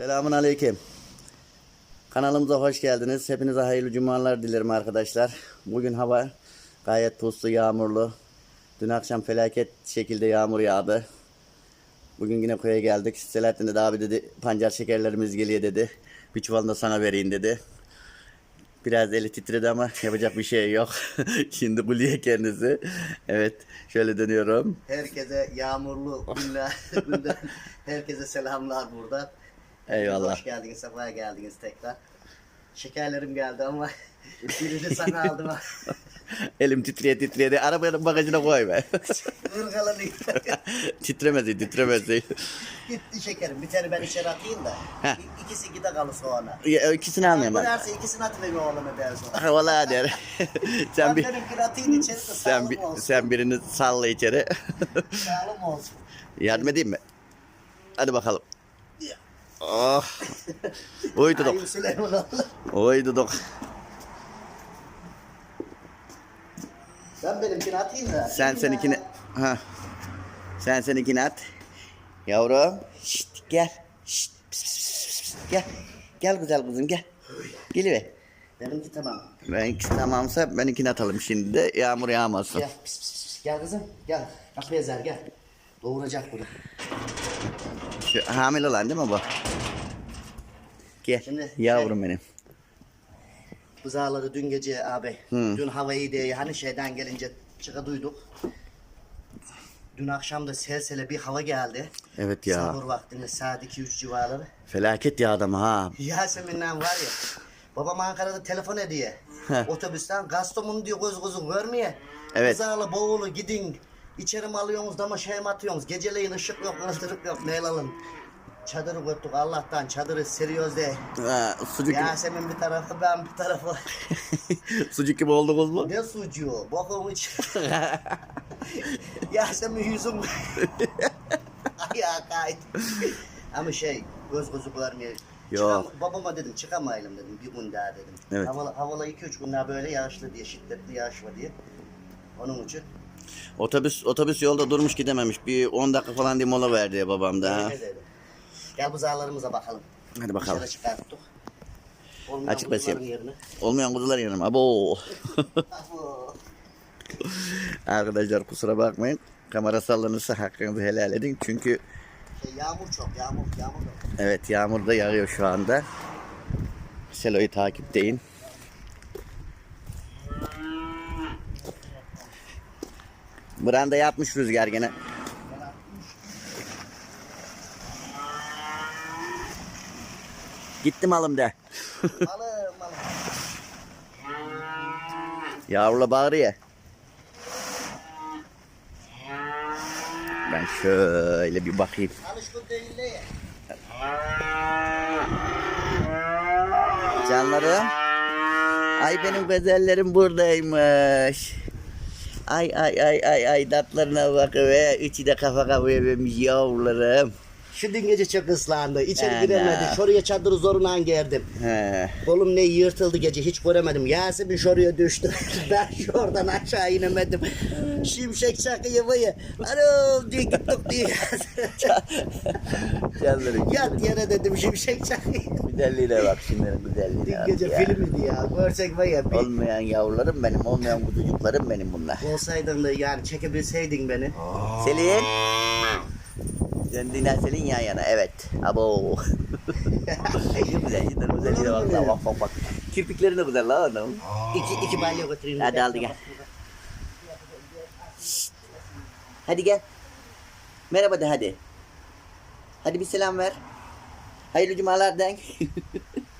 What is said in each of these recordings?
Selamun Aleyküm. Kanalımıza hoş geldiniz. Hepinize hayırlı cumalar dilerim arkadaşlar. Bugün hava gayet puslu, yağmurlu. Dün akşam felaket şekilde yağmur yağdı. Bugün yine koya geldik. Selahattin dedi abi dedi pancar şekerlerimiz geliyor dedi. Bir çuvalını da sana vereyim dedi. Biraz eli titredi ama yapacak bir şey yok. Şimdi kulüye kendisi. Evet şöyle dönüyorum. Herkese yağmurlu günler, günden herkese selamlar buradan. Eyvallah. Hoş geldiniz, sefa geldiniz tekrar. Şekerlerim geldi ama birini sana aldım. Elim titreye titreye. Arabanın bagajına koy be. Irgalanıyor. titremezi titremezi. Gitti şekerim. Bir tane ben içeri atayım da. Heh. İkisi gide kalır soğana. Ya, ikisini almayayım ben. Bıraksa ikisini atıvereyim oğluma der sonra. Valla der. sen Ben bir benimkini atayım içeri de sen bir olsun. sen birini salla içeri. Sağlam olsun. Yardım edeyim mi? Hadi bakalım. Oh. Uyduduk. Ayım Süleyman Uyduduk. Ben benimkini atayım da. Sen seninkini ha. Sen seninkini at. Yavrum. Şşt gel. Şşt. Pis, pis, pis, pis. Gel. Gel güzel kızım gel. Geliver. Benimki tamam. Benimki tamamsa benimkini atalım şimdi de yağmur yağmasın. Gel pis pis pis. Gel kızım gel. Kapıya zer gel. Doğuracak bunu. Şu, hamile olan değil mi bu? Gel. Şimdi- Yavrum benim. Buzağları dün gece abi. Hı. Dün hava iyi diye hani şeyden gelince çıka duyduk. Dün akşam da selsele bir hava geldi. Evet ya. Sahur vaktinde saat 2-3 civarları. Felaket yağdı ama ha. Yasemin'le var ya. Babam Ankara'da telefon ediyor. Otobüsten Gastomun diyor göz gözü görmüyor. Evet. Buzağla boğulu gidin. İçeri mi alıyorsunuz da mı şey mi atıyorsunuz? Geceleyin ışık yok, ızdırık yok. Neyle alın? Çadırı götürdük Allah'tan çadırı seriyoruz de. Ha, sucuk. Yasemin bir tarafı ben bir tarafı. sucuk gibi oldunuz mu? Ne sucuğu? Bokum iç. Yasemin yüzüm. Ayağa kaydı. Ama şey göz gözü görmüyor. Yok. Çıkam- babama dedim çıkamayalım dedim bir gün daha dedim. Evet. Havalı, havalı iki üç gün daha böyle yağışlı diye şiddetli yağış var diye. Onun için. Otobüs otobüs yolda durmuş gidememiş. Bir 10 dakika falan diye mola verdi babam da. öyle dedi. Gel buzağlarımıza bakalım. Hadi bakalım. Dışarı çıkarttık. Olmayan Açık basayım. Olmayan kuzular yanım. Abo. Arkadaşlar kusura bakmayın. Kamera sallanırsa hakkınızı helal edin. Çünkü Şey, yağmur çok yağmur yağmur yok. evet yağmur da yağıyor şu anda. Selo'yu takipteyin. Branda yapmış rüzgar gene. Gittim alım de. Malım malım. Yavrula bağırıyor. Ben şöyle bir bakayım. Canlarım. Ay benim gazellerim buradaymış. Ay ay ay ay ay tatlarına bakıver. İçi de kafa kafaya vermiş yavrularım. Şu dün gece çok ıslandı. İçeri Ana. giremedi. Şuraya çadırı zorundan gerdim. He. Kolum ne yırtıldı gece hiç göremedim. Yasemin şuraya düştü. ben şuradan aşağı inemedim. Şimşek çakıyor bayı. Alo diye gittik diye. Canlarım. Yat yere dedim şimşek çakıyor. Güzelliğine bak şunların Dün güzelliğine. bak gece ya. film idi ya. Görsek var ya. Bir Olmayan yavrularım benim, olmayan kuzucuklarım benim bunlar. olsaydın da yani çekebilseydin beni. Selin. Döndüğünden Selin yan yana. Evet. Abo. ne güzel. Şunların güzelliğine bak. lan, Bak bak bak. Kirpikleri de güzel lan adam. İki, iki götüreyim. Hadi aldı gel. Şşt. Hadi gel. Merhaba de hadi. Hadi bir selam ver. Hayırlı cumalar den.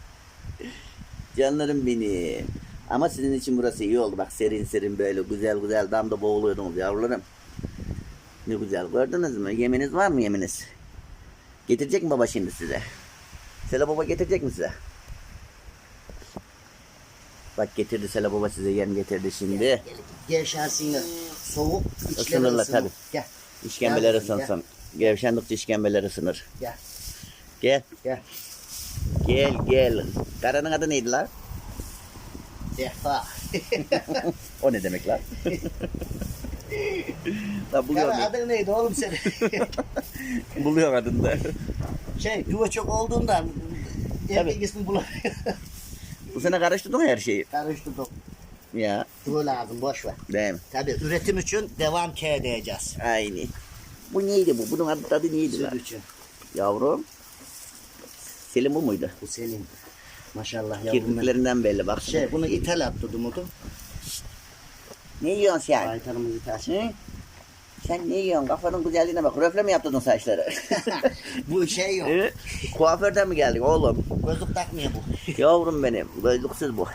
Canlarım benim. Ama sizin için burası iyi oldu. Bak serin serin böyle güzel güzel damda boğuluyordunuz yavrularım. Ne güzel gördünüz mü? Yeminiz var mı yeminiz? Getirecek mi baba şimdi size? Sela baba getirecek mi size? Bak getirdi Sela baba size yem getirdi şimdi. Gevşersin soğuk. içleri Isınırlar ısınır. tabii. Gel. İşkembeler Gel, ısınsın. Gevşendikçe işkembeler ısınır. Gel. Gel. Gel. Gel gel. Karanın adı neydi lan? Defa. O ne demek lan? lan buluyor mu? adın neydi oğlum senin? Buluyor adını da. Şey duva çok olduğundan Tabii. erkek ismi bulamıyor. Bu sene karıştırdın her şeyi? Karıştırdık. Ya Duva lazım boş ver. değil mi? Tabii üretim için devam K edeceğiz. Aynı. Bu neydi bu? Bunun adı tadı neydi Süt lan? için. Yavrum. Selim bu muydu? Bu senin. Maşallah yavrum. Kirpiklerinden belli bak. Şey bunu ithal attı Dumut'um. Ne yiyorsun sen? Baytarımız ithal. Hı? Sen ne yiyorsun? Kafanın güzelliğine bak. Röfle mi yaptırdın saçları? bu şey yok. Hı? Kuaförden mi geldik oğlum? Gözlük takmıyor bu. Yavrum benim. Gözlüksüz bu.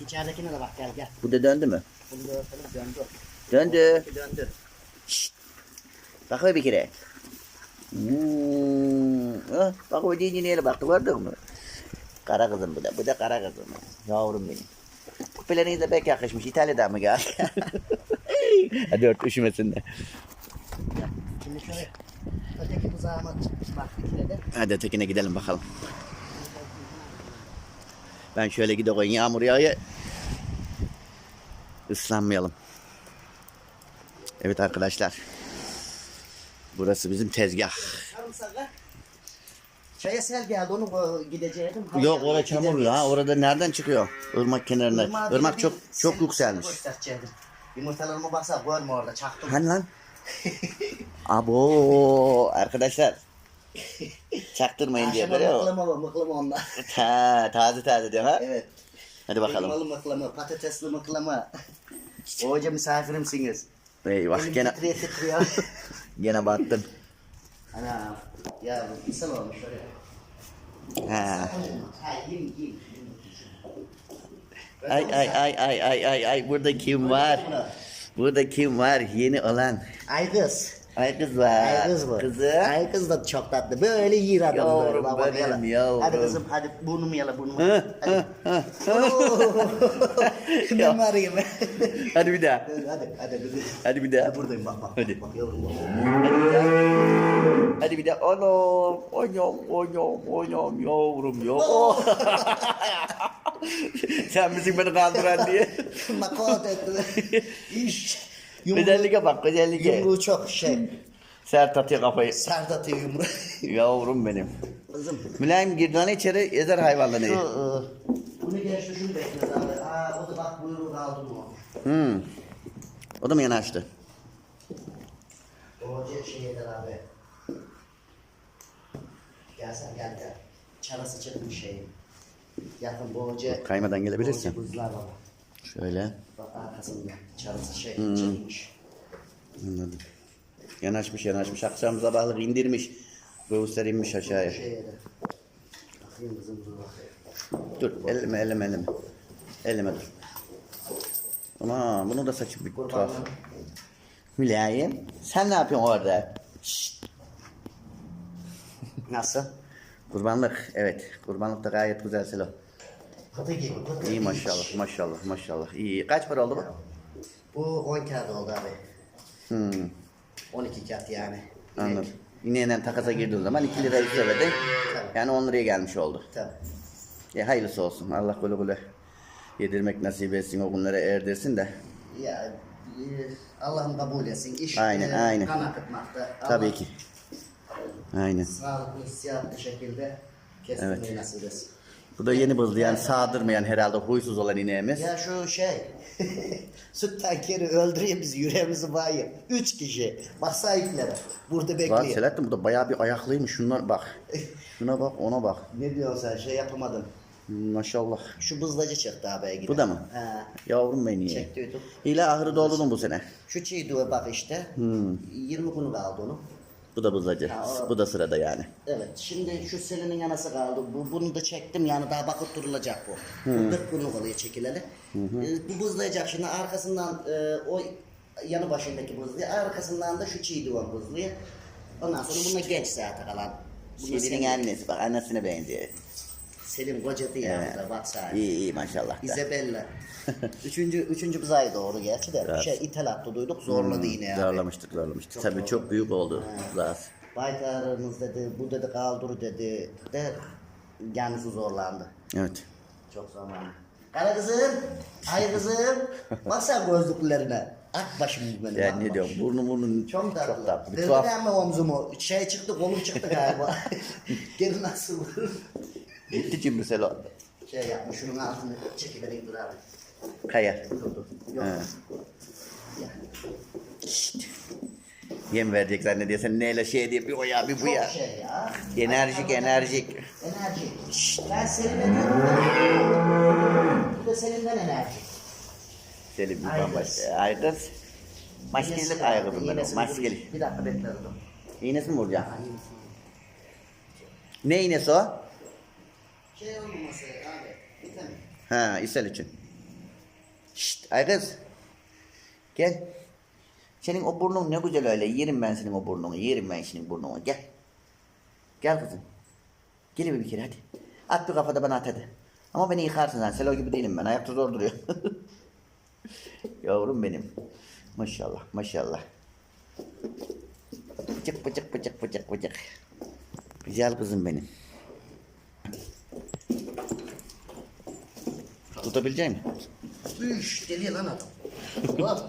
İçeridekine de bak gel gel. Bu da döndü mü? Bunu da örtelim döndü. Döndü. Döndü. Bak bir kere. Hmm. ah, Bak o neyle baktı gördün mü? Kara kızım bu da. Bu da kara kızım. Yavrum benim. Kupeleriniz de pek yakışmış. İtalya'dan mı geldi? Hadi ört üşümesin de. Şimdi şöyle öteki buzağıma bak ikine de. Hadi ötekine gidelim bakalım. Ben şöyle gidiyorum yağmur yağıyor. Islanmayalım. Evet arkadaşlar. Burası bizim tezgah. Çaya sel geldi onu gidecektim. Yok orada çamur ya. Orada nereden çıkıyor? Irmak kenarında. Irmağa Irmak çok çok sel- yükselmiş. Yumurtalarıma baksa görme orada çaktım. Hani lan? Abo arkadaşlar. Çaktırmayın diye böyle o. mıklama var mıklama onlar. Ta, taze taze diyor ha. evet. Hadi bakalım. Elmalı mıklama, patatesli mıklama. Hoca misafirimsiniz. Eyvah Elim gene titriyor titriyor. gene battın. Ana ya insan olmuş öyle. Ha. Ay ay ay ay ay ay ay burada kim var? Burada kim var? Yeni olan. Ay kız. Ay kız var. Ay kız bu. Kızı. Ay kız da çok tatlı. Böyle yiyir adamı Yavrum böyle. Bak, benim, yala. yavrum. Hadi kızım hadi burnumu yala burnumu. Hadi. Oo. ben arayayım. Hadi bir daha. hadi hadi hadi. Hadi bir daha. Hadi buradayım bak bak. Hadi. Bak yavrum. Hadi bir daha. Hadi bir daha. Anam, anam, anam, anam, yavrum ya. Sen misin beni kaldıran diye. Makat etti. İş. Güzelliğe bak, güzelliğe. yumruğu çok şey. Sert atıyor kafayı. Sert atıyor yumruğu. Yavrum benim. Kızım. Mülayim girdi lan içeri ezer hayvanları. Şu, ıı, bunu geçti şunu bekle abi. Aa o da bak buyruğu kaldı mı? Hmm. O da mı yanaştı? O hoca şey eder abi. Gel sen gel gel. Çarası çıkmış şey. Yakın hoca. Kaymadan gelebilirsin. buzlar. Şöyle. Bak arkasında çarası şey Hmm. çıkmış. Anladım. Yanaşmış yanaşmış. Akşam sabahlık indirmiş. Göğüsler inmiş aşağıya. Eder. Bakayım kızım dur bakayım. Dur elleme elleme elleme. Elleme dur. Ama bunu da saçı bir tuhaf. Mülayim. Sen ne yapıyorsun orada? Şşt. Nasıl? Kurbanlık. Evet. Kurbanlık da gayet güzel Selo. İyi maşallah maşallah maşallah. İyi. Kaç para oldu bu? Bu 10 kağıt oldu abi. Hmm. 12 kağıt yani. Anladım. İneğinden takasa girdiğin zaman 2 lira üstledin. Yani 10 liraya gelmiş oldu. Tabii. Ya hayırlısı olsun. Allah güle güle yedirmek nasip etsin o günlere erdirsin de. Ya e, Allah'ım kabul etsin. İş Aynen, e, aynen. kan akıtmakta. Tabii Allah ki. Aynen. Sağlıklı, hissiyatlı şekilde kestirmeyi Evet. nasip etsin. Bu da yeni bızlı yani sağdırmayan herhalde huysuz olan ineğimiz. Ya şu şey, süt tankeri öldürüyor bizi, yüreğimizi bayıyor. Üç kişi, bak sahiplere, burada bekliyor. Selahattin bu da bayağı bir ayaklıymış. Şunlar bak. Şuna bak ona bak. Ne diyorsun sen, şey yapamadım. Maşallah. Şu bızlacı çıktı abi giden. Bu da mı? He, Yavrum beni. çektiydik. İle ahırı doldurdun bu sene. Şu çiğduğa bak işte, Hmm. 20 günü kaldı onun. Bu da bızlacı. Ha, o- Bu da sırada yani. Evet, şimdi şu selinin yanası kaldı. Bu, bunu da çektim yani daha bakıp durulacak bu. Bu 40 günlük oluyor çekileli. Ee, bu buzlayacak şimdi arkasından e, o yanı başındaki buzluyor. Arkasından da şu çiğ duvar buzluyor. Ondan sonra bununla genç zaten kalan. Bunda Şirin'in annesi bak annesine benziyor. Selim kocadı ya Evet. burada bak sahibi. İyi iyi maşallah. Isabella. üçüncü, üçüncü buzay doğru gerçi de. Evet. Şey ithalatta duyduk zorladı yine yani. Zorlamıştık zorlamıştık. Çok Tabii zorladı. çok büyük oldu. Zaz. Baytarımız dedi, bu dedi kaldır dedi. De kendisi zorlandı. Evet. Çok zamanı. Kara kızım, ay kızım. Bak sen gözlüklerine. At başım benim. Ya ne diyorum burnu burnu Çok tatlı. Çok tatlı. Dövdü tuhaf. omzumu. Şey çıktı kolum çıktı galiba. Geri nasıl Gitti cimrisel o. Şey yapmış şunun altını çekivereyim dur abi. Kaya. Dur dur. Yok. He. Ya. Yem verecek zannediyor. Sen neyle şey diye bir o ya bir bu ya. Çok şey ya. Enerjik enerjik. Enerji. Şşt, ben Selim'e diyorum. Bu da Selim'den enerji. Selim bir bambaşka. Aygız. Maskelik aygız bunlar. o, Maskeli. Bir dakika bekle. İğnesi mi iğnesi. Ne iğnesi o? Şey olmaması abi. Vitamin. Ha, ishal için. Şşt, Aygız. Gel. Senin o burnun ne güzel öyle. Yerim ben senin o burnunu. Yerim ben senin burnunu. Gel. Gel kızım. Gel bir kere hadi. At bir kafada bana at hadi. Ama beni yıkarsın sen. Selo gibi değilim ben. Ayakta zor duruyor. Yavrum benim. Maşallah maşallah. Bıcık bıcık bıcık bıcık bıcık. Güzel kızım benim. Tutabilecek misin? Üş deli lan adam. Bak.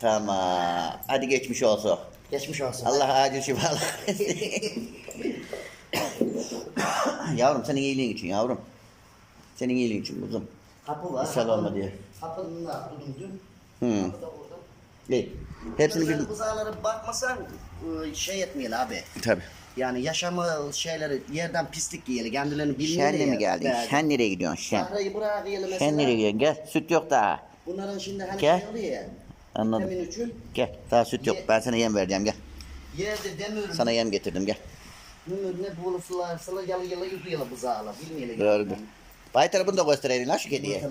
Tamam. Hadi geçmiş olsun. Geçmiş olsun. Allah acil şifalar yavrum senin iyiliğin için yavrum. Senin iyiliğin için kuzum. Kapı var. İshal olma diye. Kapının da bulundu. Hı. Kapı da orada. İyi. Hepsini bir... Buzağlara bakmasan ıı, şey etmeyelim abi. Tabii. Yani yaşamı şeyleri yerden pislik yiyelim. Kendilerini bilmiyor Şen mi geldin? Şen nereye gidiyorsun? Şen. Sahrayı bırak yiyelim mesela. Şen nereye gidiyorsun? Gel. Süt yok daha. Bunların şimdi hani Gel. şey oluyor ya. Anladım. Vitamin üçün. Gel. Daha süt yok. Ben sana yem vereceğim. Gel. Yerde demir. Sana yem getirdim. Gel. Mümür ne bulu sular sıla yalı yalı yüzüyor buzağla. Bilmeyelim. Doğrudur. Bay tarafını da göstereydin lan şu kediye.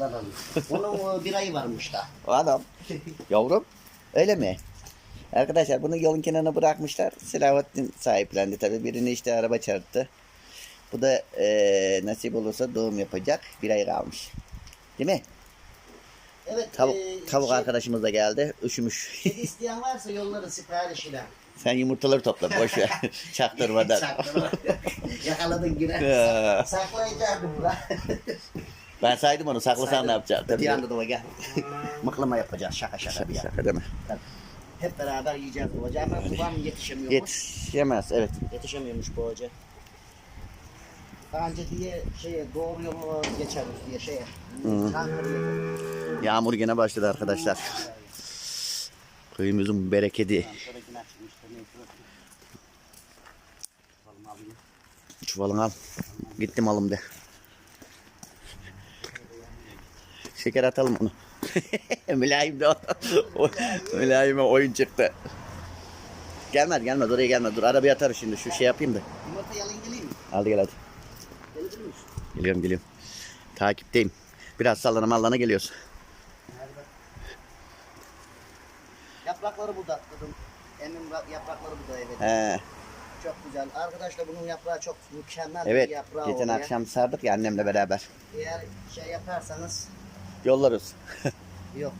Onun ıı, bir ayı varmış da. O adam. Yavrum. Öyle mi? Arkadaşlar bunu yolun kenarına bırakmışlar. Selahattin sahiplendi tabii. Birini işte araba çarptı. Bu da eee, nasip olursa doğum yapacak. Bir ay kalmış. Değil mi? Evet. Tavuk, eee, tavuk şey, arkadaşımız da geldi. Üşümüş. Kedi isteyen varsa yolları sipariş ile. Sen yumurtaları topla. Boş ver. Çaktırmadan. Çaktırma. Yakaladın güne. Ya. Saklayacaktım bura. ben saydım onu. Saklasan ne yapacaksın? Tabii. Bir anda da gel. Mıklama yapacağız şaka şaka bir yana. Şaka mi? Hep beraber yiyeceğiz bu hoca ama babam yetişemiyormuş. Yetişemez. Evet. Yetişemiyormuş bu hoca. Daha önce diye şeye doğru yolu geçeriz diye şeye. Çankırı'ya. Yağmur gene başladı arkadaşlar. Köyümüzün bereketi. Çuvalını al. Gittim alım de. Şeker atalım onu. Mülayim de o. mülayime oyun çıktı. Gelmez gelmez oraya gelmez. Dur arabaya atarım şimdi şu şey yapayım da. Yumurta yalayın geleyim mi? Al gel hadi. Gelebilir? Geliyorum geliyorum. Takipteyim. Biraz sallana mallana geliyoruz. Nerede? Yaprakları budakladım. Emin ra- yaprakları budayıverdim. He, Çok güzel. Arkadaşlar bunun yaprağı çok mükemmel evet. bir yaprağı Geçen oluyor. akşam sardık ya annemle beraber. Eğer şey yaparsanız Yollarız. yok.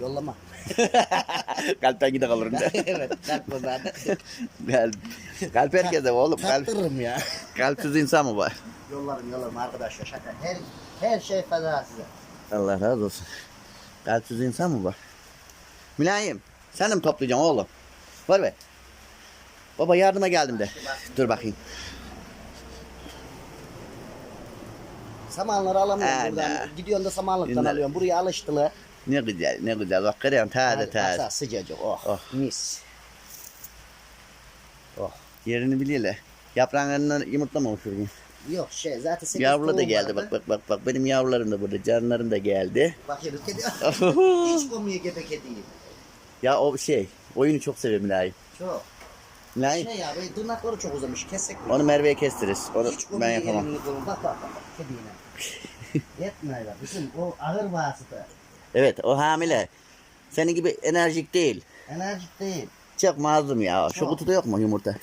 Yollama. Kalpten gide kalırım de. evet. Kalp zaten. Kalp, kalp herkese oğlum. Kalp, ya. kalpsiz insan mı var? Yollarım yollarım arkadaşlar şaka. Her her şey feda size. Allah razı olsun. Kalpsiz insan mı var? Mülayim. Sen de mi toplayacaksın oğlum? Var be. Baba yardıma geldim de. Dur bakayım. Samanları alamıyorum Ana. buradan. Gidiyorsun da samanlıktan Günler- alıyorum. Buraya alıştılar. Ne güzel ne güzel. Bak görüyorsun taze taze. Sıcacık oh. Oh. Mis. Oh. Yerini biliyorlar. Yaprağından yumurtlamamış bugün. Yok şey zaten sekiz Yavrular da tohum geldi vardı. bak bak bak bak. Benim yavrularım da burada. Canlarım da geldi. Bakıyoruz kedi. Hiç komiye gebe kediyim. ya o şey. Oyunu çok seviyor Mülayim. Çok. Mülayim. Şey ya böyle tırnakları çok uzamış. Kessek mi? Onu Merve'ye kestiririz. Onu Hiç ben yapamam. gelmiyor kolum. Bak bak bak. bak Kediyine. Yetmiyor bak. Bizim o ağır vasıta. Evet o hamile. Senin gibi enerjik değil. Enerjik değil. Çok mazlum ya. Şu Çok. kutuda yok mu yumurta?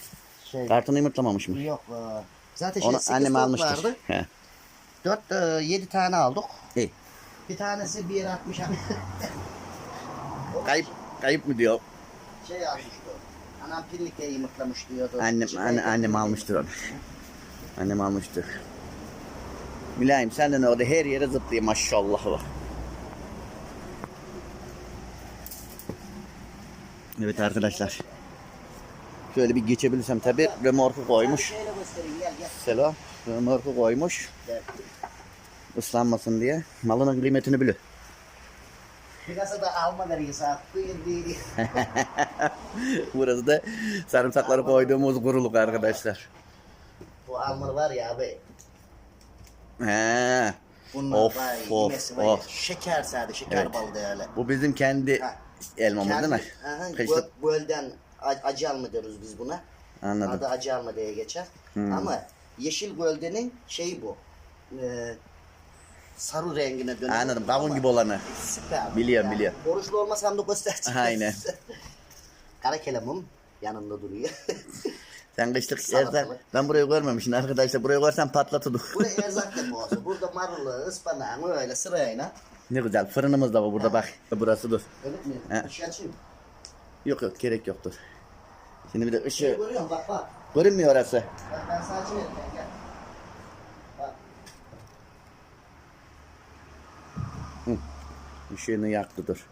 Şey. Kartonu yumurtlamamış mı? Yok. e, Zaten şey Onu sekiz annem tavuk almıştır. vardı. He. Dört, e, yedi tane aldık. İyi. Bir tanesi bir yere atmış. Kayıp kayıp mı diyor? şey almıştı. Anam pillikle yumurtlamış diyordu. Annem anne, annem almıştır onu. Annem almıştır. Mülayim sen de ne oldu? Her yere zıplıyor maşallah. var. Evet arkadaşlar. Şöyle bir geçebilirsem tabi römorku koymuş. Selo römorku koymuş. gel. ıslanmasın diye. Malının kıymetini biliyor. Piyasa da alma saat. Buyur değil. Burası da sarımsakları koyduğumuz kuruluk arkadaşlar. Bu alma var ya abi. He. Bunlar Of, var of, var of. Şeker sade, şeker Evet. balı değerli. Bu bizim kendi Ha. elmamız değil mi? Aha, Kışlık. bu, bölden a- acı alma diyoruz biz buna. Anladım. Adı acı alma diye geçer. Hmm. Ama yeşil göldenin şeyi bu. Ee, sarı rengine dönüyor. Anladım. Kavun gibi olanı. Süper. Biliyorum, biliyorum. Oruçlu olmasam da göstereceğim. Aynen. Kara kelamım yanında duruyor. Sen kışlık erzak. Ben burayı görmemişim arkadaşlar. Burayı görsen patlatırdı. Buraya erzak deposu. Burada marulu, ıspanak öyle sırayla. ne güzel. Fırınımız da var burada bak. Burası dur. Öyle mi? He. Işığı açayım. Yok yok gerek yoktur. Şimdi bir de ışığı. görüyor musun? Bak bak. Görünmüyor orası. Bak ben sana açayım. Gel, gel. Bak. Işığını yaktı dur.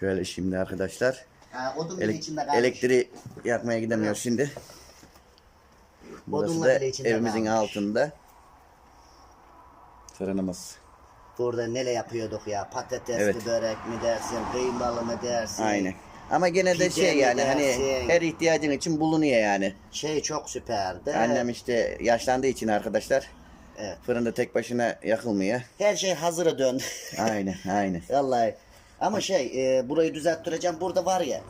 Şöyle şimdi arkadaşlar. Ha, odun bile Elek- içinde kalmış. elektriği yakmaya gidemiyor şimdi. Burası Odunlar da bile içinde evimizin kalmış. altında. Fırınımız. Burada neler yapıyorduk ya? Patatesli Evet. börek mi dersin? Kıymalı mı dersin? Aynen. Ama gene de Pide şey mi yani hani dersin? her ihtiyacın için bulunuyor yani. Şey çok süperdi. Annem işte yaşlandığı için arkadaşlar Evet. fırında tek başına yakılmıyor. Her şey hazıra döndü. Aynen aynen. Vallahi. Ama şey e, burayı düzelttireceğim. Burada var ya.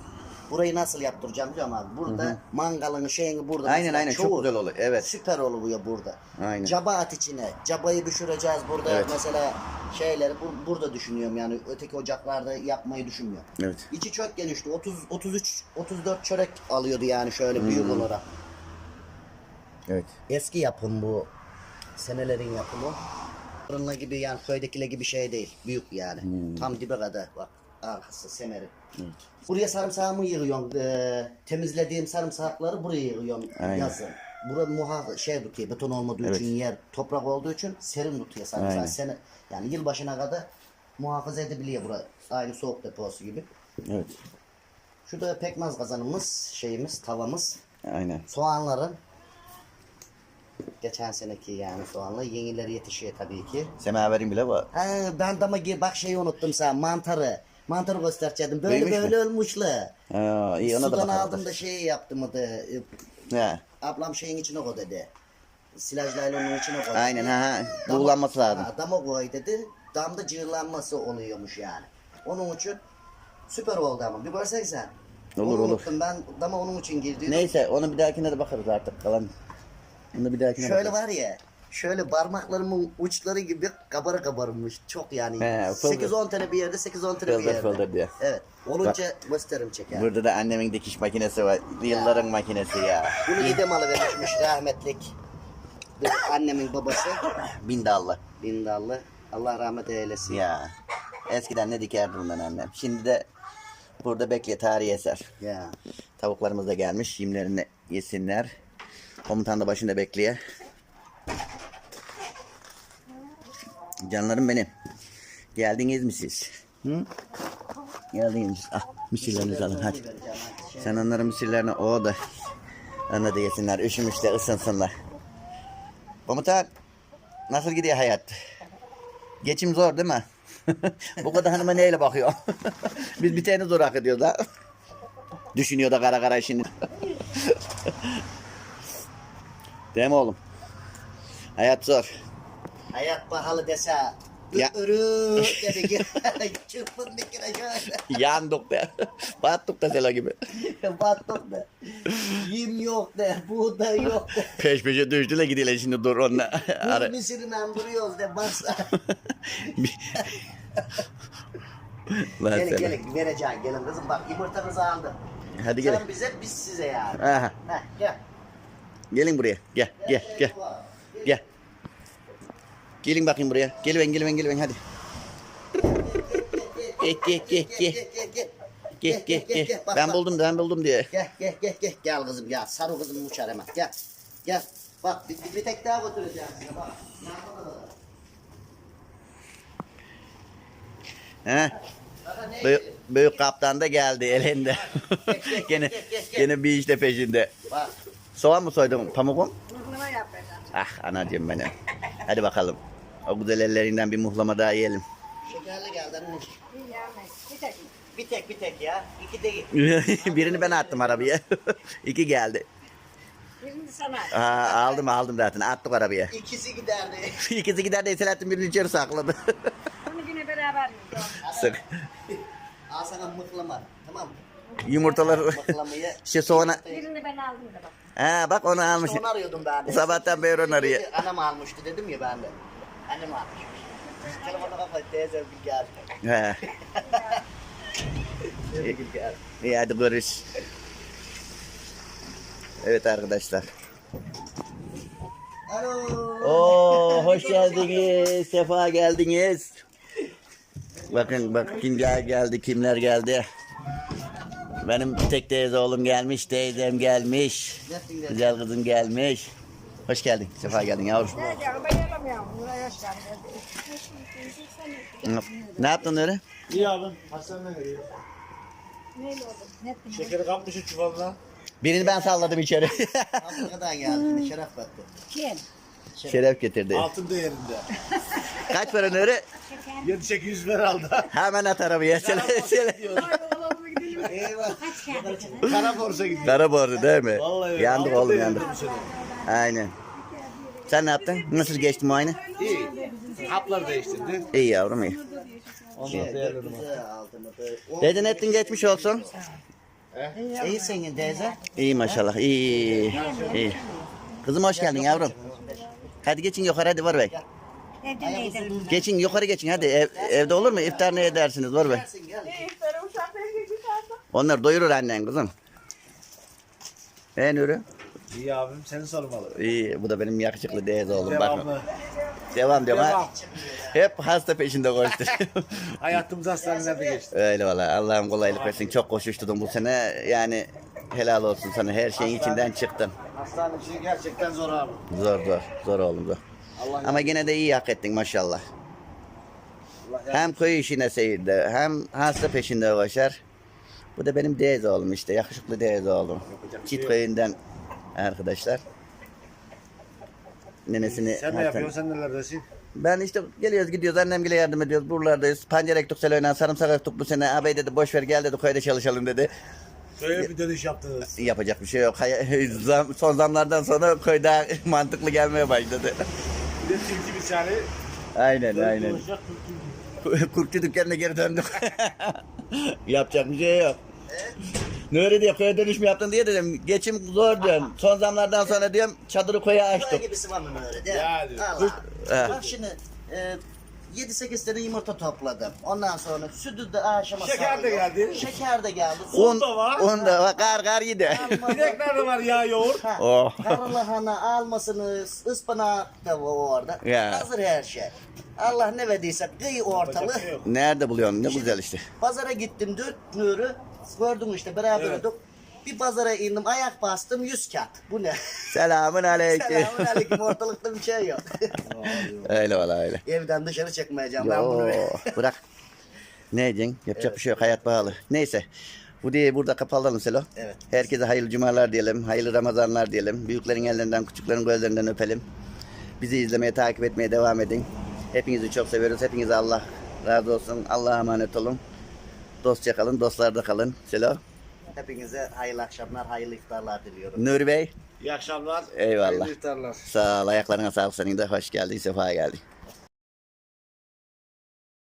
Burayı nasıl yaptıracağım biliyor musun abi? Burada mangalın şeyini burada. Aynen mesela aynen çok çoğu güzel oluyor. Evet. Süper oluyor burada. Aynen. Caba at içine. Cabayı düşüreceğiz burada. Evet. Mesela şeyleri bu- burada düşünüyorum yani. Öteki ocaklarda yapmayı düşünmüyorum. Evet. İçi çok genişti. 30 33 34 çörek alıyordu yani şöyle Hmm. büyük olarak. Evet. Eski yapım bu. Senelerin yapımı. Fırınla gibi yani köydekiler gibi şey değil. Büyük yani. Hmm. Tam dibe kadar bak. Arkası semeri. Buraya sarımsağımı yığıyorum. Ee, temizlediğim sarımsakları buraya yığıyorum Aynen. yazın. Bura muhaf şey tutuyor. Beton olmadığı Evet. için yer toprak olduğu için serin tutuyor sarımsağı. Aynen. Sene, yani yılbaşına kadar muhafaza edebiliyor bura. Aynı soğuk deposu gibi. Evet. Şurada pekmez kazanımız, şeyimiz, tavamız. Aynen. Soğanların geçen seneki yani soğanla yenileri yetişiyor tabii ki. Semaverin bile var. Ha, ben dama gir bak şeyi unuttum sen mantarı. Mantarı gösterecektim. Böyle Büyümüş mü? böyle ölmüşler. Ha, iyi ona da Sudan bakalım. aldım da şeyi yaptım adı. e, Ha. Ablam şeyin içine koy dedi. Silajla onun içine koy. Aynen dedi. ha ha. Dama- Buğulanması lazım. Ha, dama koy dedi. Damda cığırlanması oluyormuş yani. Onun için süper oldu ama. Bir görsen sen. Olur, Onu olur. unuttum ben dama onun için girdi. Neyse onu bir dahakine de bakarız artık kalan. Onu bir dahakine Şöyle bakarız. var ya. Şöyle parmaklarımın uçları gibi kabara kabarmış. Çok yani. He, fıldır. 8-10 tane bir yerde 8-10 tane bir Fıldır yerde. fıldır diye. Evet. Olunca gösteririm çeker. Burada da annemin dikiş makinesi var. Yılların makinesi ya. Bunu İdem alıvermiş rahmetlik. Bir Annemin babası. Bindallı. Bindallı. Allah rahmet eylesin. Ya. Eskiden ne dikerdi bundan annem. Şimdi de burada bekle tarihi eser. Ya. Tavuklarımız da gelmiş. Yemlerini yesinler. Komutan da başında bekliyor. Canlarım benim. Geldiniz mi siz? Hı? Geldiniz? Ah, misirlerinizi alın hadi. Sen onların misirlerini o da onu da yesinler. Üşümüşler ısınsınlar. Komutan nasıl gidiyor hayat? Geçim zor değil mi? Bu kadar hanıma neyle bakıyor? Biz bir tane zor hak ediyoruz ha. Düşünüyor da kara kara şimdi. Değil mi oğlum? Hayat zor. Hayat pahalı dese. Ya. Ürü dedi. Çırpın dikine. Yandık be. Battık da sela gibi. Battık da. Yem yok de. Buğday yok de. Peş peşe düştüler gidiyorlar şimdi dur onunla. Ara- misirinden duruyoruz de. Baksa. Lan gelin sana. gelin vereceğim. Gelin kızım bak yumurtanızı aldım. Hadi Sen gelin. bize biz size yani. Aha. Heh, gel. Gelin buraya. Gel, gel, gel. Gel. Gelin bakayım buraya. Gel ben, gel ben, gel ben hadi. Gel, gel, gel, gel. Gel, gel, gel. Ben buldum, ben buldum diye. Gel, gel, gel, gel. Gel kızım, gel. Sarı kızım uçar hemen. Gel. Gel. Bak bir, bir tek daha götüreceğim size bak. He. Büyük, büyük kaptan da geldi elinde. gene gene bir işte peşinde. Bak. Soğan mı soydun pamukum? Muhlama yapacağım. Ah anacığım benim. Hadi bakalım. O güzel ellerinden bir muhlama daha yiyelim. Şekerli geldi anne. Bir tek. Bir tek bir tek ya. İki değil. Birini ben attım arabaya. İki geldi. Birini sana. Aa, aldım aldım zaten attık arabaya. İkisi giderdi. İkisi gider de Selahattin birini içeri sakladı. Bunu yine beraber yiyoruz. Sık. Al sana mıhlama. Tamam mı? Yumurtalar şey soğana. Birini ben aldım da bak. Ha bak onu almış. Onu arıyordum ben de. Sabahtan beri onu arıyor. Anam almıştı dedim ya ben de. Annem almış. Telefona kapat teyze bir gel. He. Gel. İyi hadi görüş. Evet arkadaşlar. Alo. Oo hoş geldiniz. Sefa geldiniz. Bakın bak kimler geldi, kimler geldi. Benim tek teyze oğlum gelmiş, teyzem gelmiş. Güzel kızım gelmiş. Hoş geldin. Sefa geldin yavrum. Ne yaptın öyle? İyi abim. Hastaneden geliyor. Neyle oldu? Şekeri kapmış üç çuvalına. Birini ben salladım içeri. Afrika'dan geldi. Şeref baktı. Kim? Şeref getirdi. Altın değerinde. Kaç para öyle? 7-800 ver aldı. Hemen at arabaya. Sele. Eyvah. Kara borsa gidiyor. Kara bordu değil mi? Vallahi yandık oğlum yandık. Aynen. Sen ne yaptın? Nasıl geçti muayene? İyi. Haplar değiştirdi. İyi yavrum iyi. Altını. Dedin ettin geçmiş olsun. İyi senin teyze. İyi maşallah. İyi. iyi. Kızım hoş geldin yavrum. Hadi geçin yukarı hadi var bey. Geçin yukarı geçin hadi. Ev- evde olur mu? İftar ne edersiniz var bey? Gelsin gel. Onlar doyurur annen kızım. E Nuri? İyi abim seni sormalı. İyi. Bu da benim yakışıklı teyze oğlum. Devamlı. Devam devam. Devam. Hep hasta peşinde koştu. Hayatımız hastanelerde geçti. Öyle valla. Allah'ım kolaylık versin. Çok koşuşturdun bu sene. Yani helal olsun sana. Her şeyin içinden çıktın. Hastane işi gerçekten zor abi. Zor zor. Zor oğlum zor. Allah Ama yine de iyi hak ettin maşallah. Allah Hem köy işine seyirde hem hasta peşinde koşar. Bu da benim teyze oğlum işte. Yakışıklı teyze oğlum. Yapacak bir şey Çit köyünden arkadaşlar. Nenesini Sen ne yapıyorsun? Sen nerelerdesin? Ben işte geliyoruz gidiyoruz annemgile yardım ediyoruz buralardayız. Pancar ektik selo sarımsak ektik bu sene. Ağabey dedi boş ver gel dedi köyde çalışalım dedi. Şöyle bir dönüş yaptınız. Yapacak bir şey yok. Hay- zam- son zamlardan sonra köy daha mantıklı gelmeye başladı. Bir de tilki misali. aynen aynen. Konuşacak tilki. Kurtçu dükkanına geri döndük. Yapacak bir şey yok. Ne öyle diye köye dönüş mü yaptın diye dedim. Geçim zor diyorum. Son zamlardan sonra diyorum çadırı koya Böyle açtık. gibisi var mı öyle değil mi? Yani. Allah. Bak şimdi e, 7-8 tane yumurta topladım. Ondan sonra sütü de aşama Şeker de geldi. Şeker de geldi. Un da var. Un da var. Kar kar yedi. İnekler de var ya yoğurt. Ha, Oh. Karalahana almasını, ıspanak da var orada. Ya. Hazır her şey. Allah ne verdiyse kıy ortalığı. Şey. Nerede buluyorsun? Ne güzel işte. Pazara gittim dört nürü. Gördün işte beraber Evet. olduk. Bir pazara indim ayak bastım 100 kat. Bu ne? Selamun aleyküm. Selamun aleyküm ortalıkta bir şey yok. öyle valla öyle. Evden dışarı çekmeyeceğim ben bunu. Bırak. Ne edeceksin? Yapacak bir şey yok. Hayat pahalı. Neyse. Bu diye burada kapatalım Selo. Evet. Herkese hayırlı cumalar diyelim. Hayırlı Ramazanlar diyelim. Büyüklerin ellerinden, küçüklerin gözlerinden öpelim. Bizi izlemeye, takip etmeye devam edin. Hepinizi çok seviyoruz. Hepinize Allah razı olsun. Allah'a emanet olun. Dostça kalın, dostlarda kalın. Selo. Hepinize hayırlı akşamlar, hayırlı iftarlar diliyorum. Nuri Bey. İyi akşamlar. Eyvallah. Hayırlı iftarlar. Sağ ol. Ayaklarına sağlık senin de. Hoş geldin. Sefa geldin.